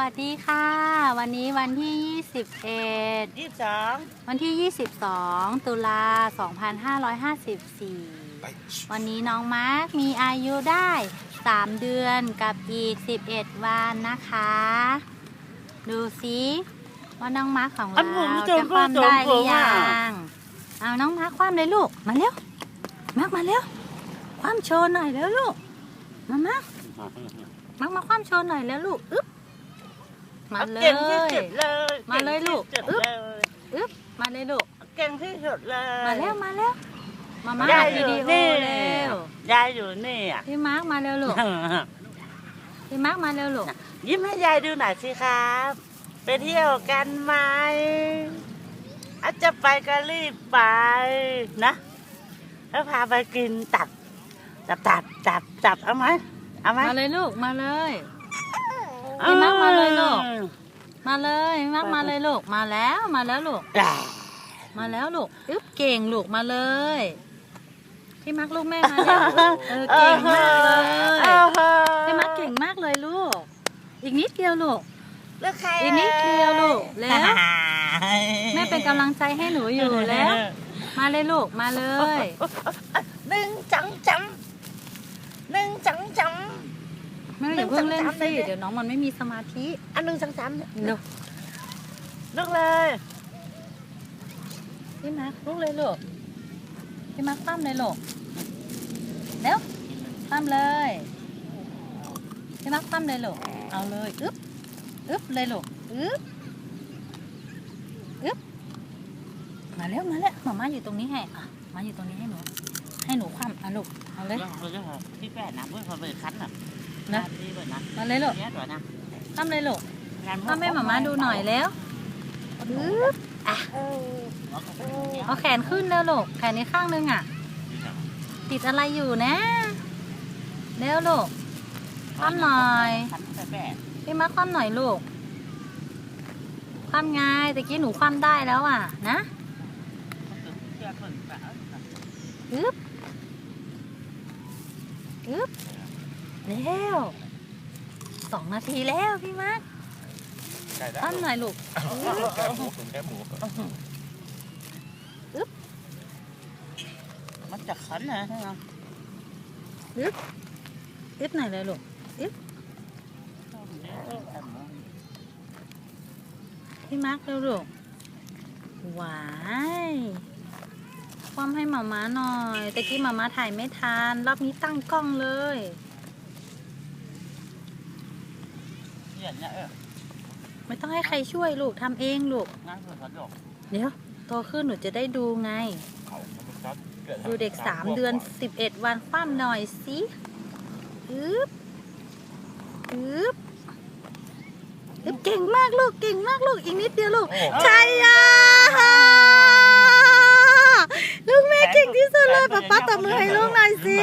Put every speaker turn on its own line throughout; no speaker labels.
วัสดีค่ะ วันนี้วันที่ 21
ยี่สิบสอง
วันที่ 22 ตุลา 2554 วันนี้น้องมาร์คมีอายุได้ 3 เดือนกับอีก 11 วันนะคะ ดูสิว่าน้องมาร์คของเราจะคว่ำได้หรือยังเอาน้องมาร์คคว่ำเลยลูก มาเร็ว มาร์คมาเร็ว คว่ำโชว์หน่อยแล้วลูก มามาร์คมาร์คมาคว่ำโชว์หน่อยแล้วลูก อึ๊บ มาเล
เก่งที่
ย
สุดเลย
มาเลยลูก
เก่งที่สุดเลย
อึ๊บมาเลยลูก
เก่งที่สุดเลย
มาแล้วมาแล้วมามา
ได้
อัด
อ
วิ
ยู่
ดีโอ
นี่
เร็ว
ยายอยู่นี่อะ
พี่มาร์คมาเร็วลูกพี่มาร์คมาเร็วลูก
ยิ้มให้ยายดูหน่อยสิครับ ไปเที่ยวกันไหมอาจจะไปก็รีบไปนะแล้วพาไปกินตับ ตับตับตับตับเอาไหมเอาไหม
มาเลยลูกมาเลย พี่มักมาเลยลูก มาเลยพี่มาร์คมาเลยลูก มาแล้วมาแล้วลูก
อ่า
มาแล้วลูก อึ๊บเก่งลูกมาเลย พี่มาร์คลูกแม่มาแล้วเออเก่งมากเลย
อ้าว
พี่มาร์คเก่งมากเลยลูก อีกนิดเดียวลูก
แล้วใคร
อีกนิดเดียวลูก แล้ว แม่เป็นกำลังใจให้หนูอยู่แล้ว มาเลยลูก มาเลย
หนึ่งจังจังหนึ่งจังจัง
แม่อย่า เพิ่งเล่นสิเดี๋ยวน้องมันไม่มีสมาธิ
อันหนึ่งจังจัง
เดี๋ยว
ลุกเลย
พี่มาร์คลูกเลยลูกพี่มาร์คปั้มเลยลูกเร็วปั้มเลยพี่มาร์คปั้มเลยลูกเอาเลยอึ๊บอึ๊บเลยลูกอึ๊บอึ๊บมาแล้วมาแล้วหมาม่าอยู่ตรงนี้ให้อะมาอยู่ตรงนี้ให้หนูให้หนูคว่ำอะลูกเอาเลย
พี่แป้นะเพื่อนเขาไปคั้นอะ
นะ
พี่เปิดนะ
มาเลยลูก
เนี้ยตัวนะ
คว่ำเลยลูก
งาน
คว่ำให้หมาม่าดูหน่อยแล้วอึ๊บอะเอาแขนขึ้นแล้วลูกแขนนี้ข้างนึงอะ ติดอะไรอยู่นะเร็วลูกคว่ำหน่อย
คั้นแป้แป้
พี่มาคว่ำหน่อยลูกคว่ำไงตะกี้หนูคว่ำได้แล้วอะ นะอึ๊บอึ๊บ เร็วสองนาทีแล้วพี่มาร์ค
ไก่ได้
คว่ำหน่อยลูก
แค่หมูแค่หมู
มันจะคั้นนะใช่ไหม
อึ๊บหน่อยเลยลูกพี่มาร์คเร็วลูกหวายคว่ำให้หมาม้าหน่อยตะกี้หมาม้าถ่ายไม่ทันรอบนี้ตั้งกล้องเลย
เหี้ยเนี่ยเออ
ไม่ต้องให้ใครช่วยลูกทำเองลูก
งานเพื่อนเขาดอก
เดี๋ยวโตขึ้นหนูจะได้ดูไง
เขามันครับกิ
ดูเด็กสามเดือนสิบเอ็ดวันคว่ำหน่อยสิอึ๊บอึ๊บอึ๊บเก่งมากลูก เก่งมากลูก อีกนิดเดียวลูก
โอ้
ใช่ยาลูกแม่เก่งที่สุดเลยป๊าป๊าตบมือให้ลูกหน่อยสิ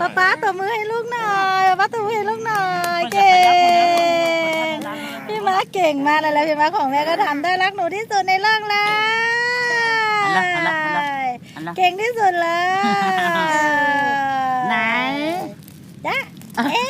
ป๊าป๊าตบมือให้ลูกหน่อยป๊าป๊าตบมือให้ลูกหน่อยเก่ง พี่มาเก่งมากเลยแล้วพี่มาของแม่ก็ทำได้รักหนูที่สุดในโลกเลย
อันละอันละอันละอันละ
เก่งที่สุดเลย
ไหน
จ๊ะเอ๊ะ